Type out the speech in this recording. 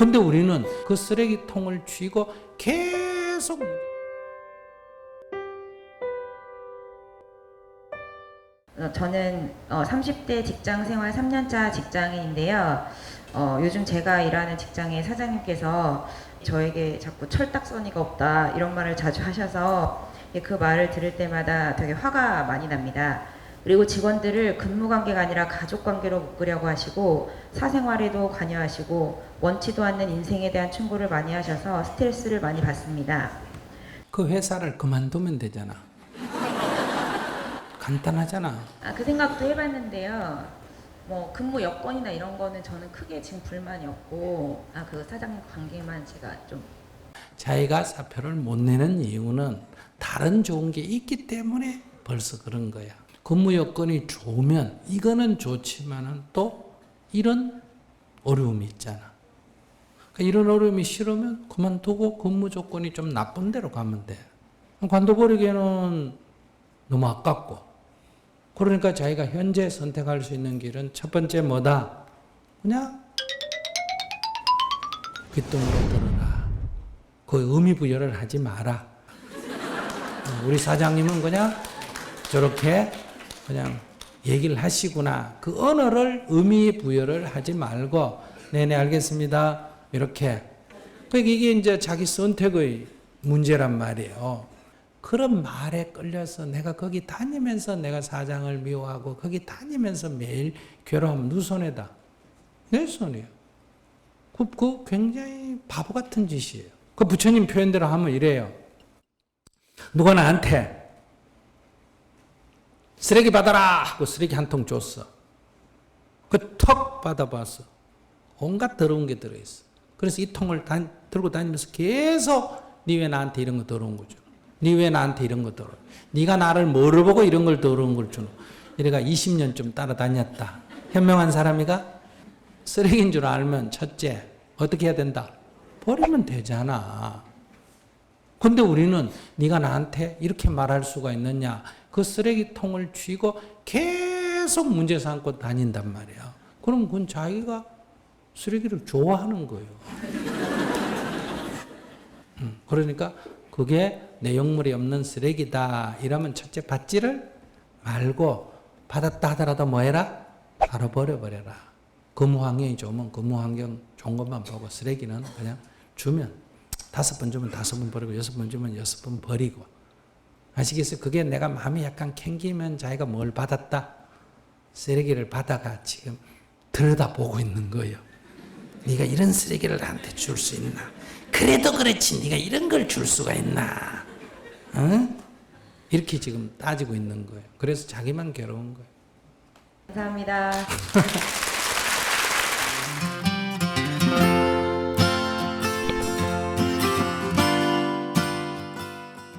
근데 우리는 그 쓰레기통을 쥐고 계속 어, 저는 어, 30대 직장 생활 3년차 직장인인데요. 어, 요즘 제가 일하는 직장의 사장님께서 저에게 자꾸 철딱서니가 없다 이런 말을 자주 하셔서 예, 그 말을 들을 때마다 되게 화가 많이 납니다. 그리고 직원들을 근무 관계가 아니라 가족 관계로 묶으려고 하시고 사생활에도 관여하시고 원치도 않는 인생에 대한 충고를 많이 하셔서 스트레스를 많이 받습니다. 그 회사를 그만두면 되잖아. 간단하잖아. 아, 그 생각도 해봤는데요. 뭐 근무 여건이나 이런 거는 저는 크게 지금 불만이 없고 아 그 사장님 관계만 제가 좀 자기가 사표를 못 내는 이유는 다른 좋은 게 있기 때문에 벌써 그런 거야. 근무 여건이 좋으면 이거는 좋지만은 또 이런 어려움이 있잖아. 그러니까 이런 어려움이 싫으면 그만두고 근무 조건이 좀 나쁜 데로 가면 돼. 관둬버리기에는 너무 아깝고. 그러니까 자기가 현재 선택할 수 있는 길은 첫 번째 뭐다? 그냥 귓등으로 들어라. 그 의미 부여를 하지 마라. 어, 우리 사장님은 그냥 저렇게 그냥 얘기를 하시구나. 그 언어를 의미 부여를 하지 말고, 네네, 알겠습니다. 이렇게. 그러니까 이게 이제 자기 선택의 문제란 말이에요. 그런 말에 끌려서 내가 거기 다니면서 내가 사장을 미워하고 거기 다니면서 매일 괴로움 누 손에다? 내 손이에요. 그, 그 굉장히 바보 같은 짓이에요. 그 부처님 표현대로 하면 이래요. 누가 나한테 쓰레기 받아라 하고 쓰레기 한 통 줬어. 그 턱 받아봤어. 온갖 더러운 게 들어있어. 그래서 이 통을 다, 들고 다니면서 계속 니 왜 나한테 이런 거 더러운 거 주노? 니왜 나한테 이런 거 더러워? 네가 나를 뭐를 보고 이런 걸 더러운 걸 주노? 이래가 20년쯤 따라다녔다. 현명한 사람이가 쓰레기인 줄 알면 첫째 어떻게 해야 된다? 버리면 되잖아. 근데 우리는 네가 나한테 이렇게 말할 수가 있느냐? 그 쓰레기통을 쥐고 계속 문제 삼고 다닌단 말이야. 그럼 그건 자기가 쓰레기를 좋아하는 거예요. 음, 그러니까 그게 내용물이 없는 쓰레기다. 이러면 첫째 받지를 말고 받았다 하더라도 뭐 해라? 바로 버려버려라. 근무 환경이 좋으면 근무 환경 좋은 것만 보고 쓰레기는 그냥 주면 다섯 번 주면 다섯 번 버리고 여섯 번 주면 여섯 번 버리고 아시겠어요? 그게 내가 마음이 약간 캥기면 자기가 뭘 받았다? 쓰레기를 받아가 지금 들여다보고 있는 거예요. 네가 이런 쓰레기를 나한테 줄 수 있나? 그래도 그렇지 네가 이런 걸 줄 수가 있나? 응? 이렇게 지금 따지고 있는 거예요. 그래서 자기만 괴로운 거예요. 감사합니다.